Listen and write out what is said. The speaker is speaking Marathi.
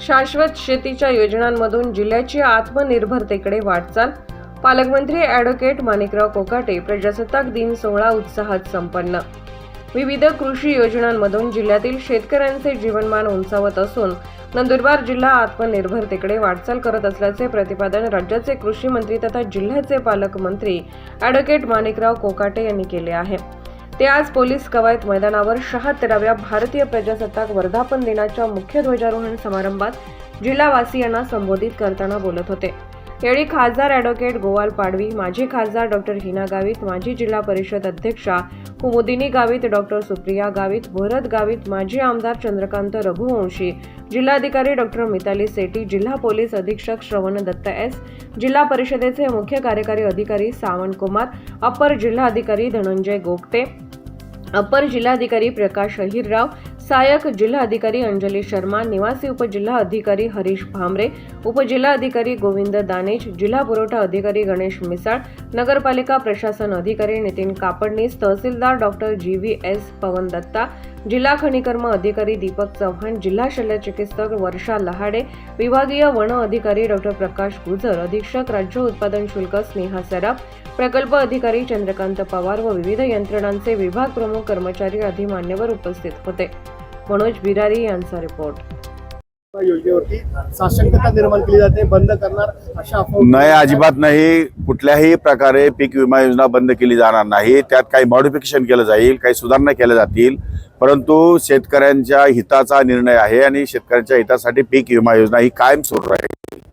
शाश्वत शेतीच्या योजनांमधून जिल्ह्याची आत्मनिर्भरतेकडे वाटचाल. पालकमंत्री ॲडव्होकेट माणिकराव कोकाटे प्रजासत्ताक दिन सोहळा उत्साहात संपन्न. विविध कृषी योजनांमधून जिल्ह्यातील शेतकऱ्यांचे जीवनमान उंचावत असून नंदुरबार जिल्हा आत्मनिर्भरतेकडे वाटचाल करत असल्याचे प्रतिपादन राज्याचे कृषी मंत्री तथा जिल्ह्याचे पालकमंत्री ॲडव्होकेट माणिकराव कोकाटे यांनी केले आहे. ते आज पोलीस कवायत मैदानावर शहात्तराव्या भारतीय प्रजासत्ताक वर्धापन दिनाच्या मुख्य ध्वजारोहण समारंभात जिल्हावासियांना संबोधित करताना बोलत होते. यावेळी खासदार ॲडव्होकेट गोवाल पाडवी माजी खासदार डॉक्टर हिना गावित माजी जिल्हा परिषद अध्यक्षा कुमुदिनी गावित डॉक्टर सुप्रिया गावित भरत गावित माजी आमदार चंद्रकांत रघुवंशी जिल्हाधिकारी डॉक्टर मिताली सेटी जिल्हा पोलीस अधीक्षक श्रवण दत्त एस जिल्हा परिषदेचे मुख्य कार्यकारी अधिकारी सावंत कुमार अपर जिल्हाधिकारी धनंजय गोगटे अपर जिल्हाधिकारी प्रकाश अहिरराव सहाय्यक जिल्हाधिकारी अंजली शर्मा निवासी उपजिल्हा अधिकारी हरीश भामरे उपजिल्हाधिकारी गोविंद दानेज जिल्हा पुरवठा अधिकारी गणेश मिसाळ नगरपालिका प्रशासन अधिकारी नितीन कापडणीस तहसीलदार doctor G V S Pavan Datta जिल्हा खनिकर्म अधिकारी दीपक चव्हाण जिल्हा शल्यचिकित्सक वर्षा लहाडे विभागीय वन अधिकारी डॉक्टर प्रकाश गुजर अधीक्षक राज्य उत्पादन शुल्क स्नेहा सराफ प्रकल्प अधिकारी चंद्रकांत पवार व विविध यंत्रणांचे विभाग प्रमुख कर्मचारी आदी मान्यवर उपस्थित होते. मनोज बिरारी यांचा रिपोर्ट. योजनेवरती साशंकता निर्माण केली जाते बंद करणार अशा अफवा नाही अजिबात नाही. कुठल्याही प्रकारे पीक विमा योजना बंद केली जाणार नाही. त्यात काही मॉडिफिकेशन केलं जाईल काही सुधारणा केल्या जातील. परंतु शेतकऱ्यांच्या हिताचा निर्णय आहे आणि शेतकऱ्यांच्या हितासाठी पीक विमा योजना ही कायम सुरू राहील.